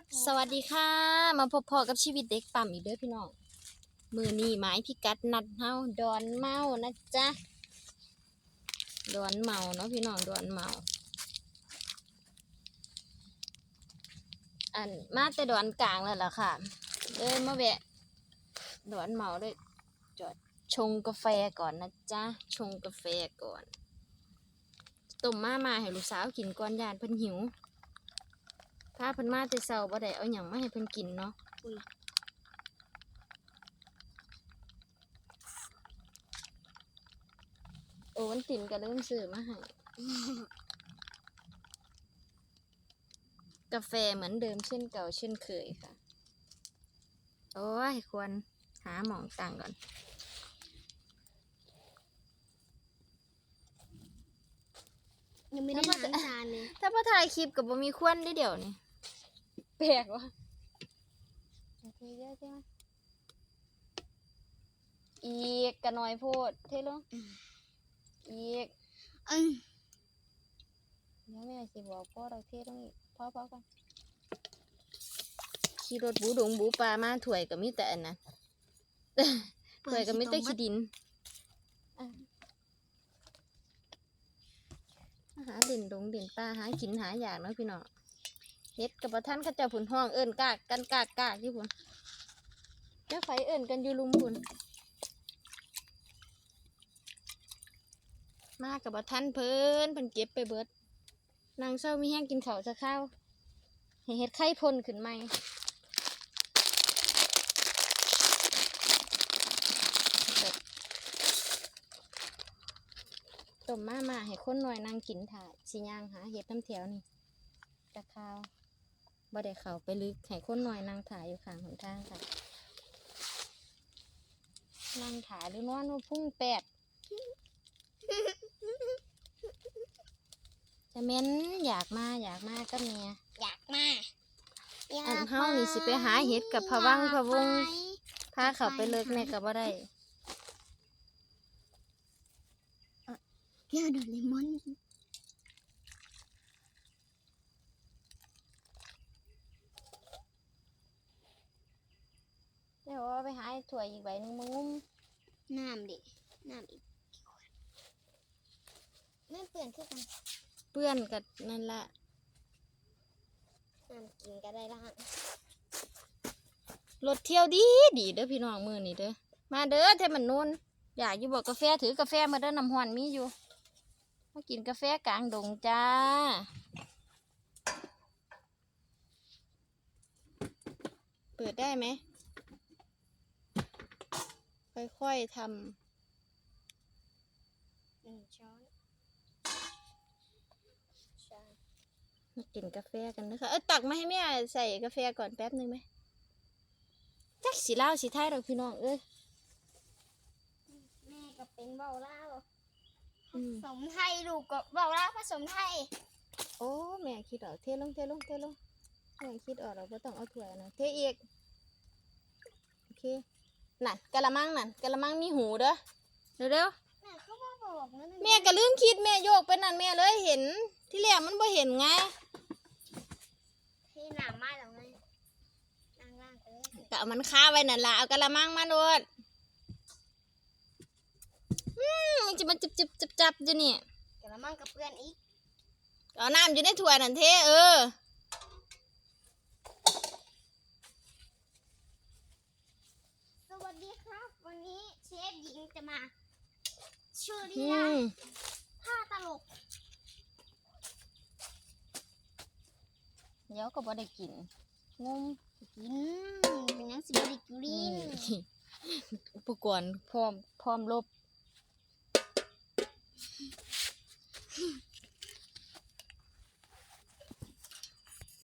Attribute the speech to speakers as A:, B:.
A: สวัสดีค่ะ มาพบพอกับชีวิตเด็กปั๊มอีกเด้อพี่น้องมือนี่หมายพิกัดนัดเฮาดอนเมานะจ๊ะดอนเมาเนาะพี่น้องดอนเมา อันมาแต่ดอนกลางแล้วล่ะค่ะเลยมาแวะดอนเมาเลยจอดชงกาแฟก่อนนะจ๊ะชงกาแฟก่อนต้มมามาให้ลูกสาวกินก่อนยานเพิ่นหิว ถ้าเพิ่นมาแต่เช้าบ่ได้เอาหยังมาให้เพิ่นกินเนาะ
B: อุ้ย
A: โอ้วันตินก็เริ่มซื้อมาให้ กาแฟเหมือนเดิมเช่นเก่าเช่นเคยค่ะ โอ้ยควรหาหมองต่างก่อน
B: ยังไม่ได้ล้างจานเลย
A: ถ้าพอถ่ายคลิปกับบ่มีควนได้เดี๋ยวนี่แปลกวะโอเคเยอะใช่ไหมอีกกระน้อยโพดเทลงอีก
B: อืม
A: เดี๋ยวแม่สิบอกพ่อเราเทต้องอีกพ่อพ่อก่อนขี่รถบูดงบูปลามาถวยก็มีแต่อันนั้นถวยก็มีแต่ขี้ดินอะหาเด่นดงเด่นปลาหากินหาอยากเนาะพี่น้อง เฮ็ดกับท่านเขาเจ้าผุนห้องเอิ้นกากกันกากกากที่ผุนเจ้าไฟเอิ้นกันอยู่ลุมผุนมากับท่านเพิ่นเพิ่นเก็บไปเบิดนางเศร้ามีแห้งกินข้าวจะข้าวให้เฮ็ดไข่พ่นขึ้นใหม่ต้มมามาให้คนหน่อยนางกินถ่ายสิย่างหาเห็ดน้ำแถวนี่จะข้าว บ่ได้เข้าไปลึกให้คนหน่อยนางถ่ายอยู่ข้างหนทางค่ะนางถ่ายหรือนอนว่าพุ่งแปดจะเม้นอยากมาอยากมาก็เมีย
B: อยากมาอยก
A: อันเฮานี่สิไปหาเห็ดกับพะวังพะวง
B: อยากไป
A: พาเขาไปเลิกในก็บ่ได้
B: เดี๋ยวโดเรมอน
A: เดี๋ยวว่า ไปหาไอ้ถั่วยอีกใบหนึงมางุ้ม
B: น้ำดิ น้ำอีกไม่เปลี่ยนขึ้นกัน
A: เปื้อนกับนั่นละ
B: น้ำกินก็ได้ละ
A: รถเที่ยวดีดีเด้อพี่น้องมือนี่เด้อ มาเด้อเทมันนูนอยากอยู่บอกกาแฟถือกาแฟมาเด้อน้ำหวานมีอยู่ มากินกาแฟกลางดงจ้าเปิดได้ไหม ค่อยๆทำ
B: หนึ่งช้อนใช่
A: มากินกาแฟกันนะคะ เออตักมาให้แม่ใส่กาแฟก่อนแป๊บหนึ่งไหมจักสีเล่าวสีไทยเราพี่น้องเอ้ย
B: แม่ก็เป็นเบาเล่าวผ
A: อืม
B: สมไทยลูกก็เบาเล่าวผสมไทย
A: โอ้แม่คิดออกเทลงเทลงเทลงแม่คิดออกเราก็ต้องเอาถ้วยนะเทอีกโอเค นั่นกะละมังนั่นกะละมังมีหูเด้อเร็วเร็ว
B: แม่เขาบอกบอกนั่น
A: ๆแม่ก็ลืมคิดแม่โยกไปนั่นแม่เลยเห็น ที่แรกมันบ่เห็นไง
B: ที่หนามมาแล้วไงนั่งล่างไปเลย
A: ก็เอามันคาไว้นั่นล่ะเอากะละมังมาโดดอืมมันจะมาจิบจิบจับจับอยู่นี่
B: กระมังกับเพื่อนอีก
A: เอาน้ำอยู่ในถ้วยนั่นเทเออ
B: สวัสดีครับ วันนี้เชฟหญิงจะมาช่วย
A: อื
B: เรียน
A: ม
B: ผ้าตลก
A: เดี๋ยวก็บ่ได้กินงง
B: กินเป็นหยังสิบริกรีน
A: นี่อุปกรณ์พร้อมพร้อมลบ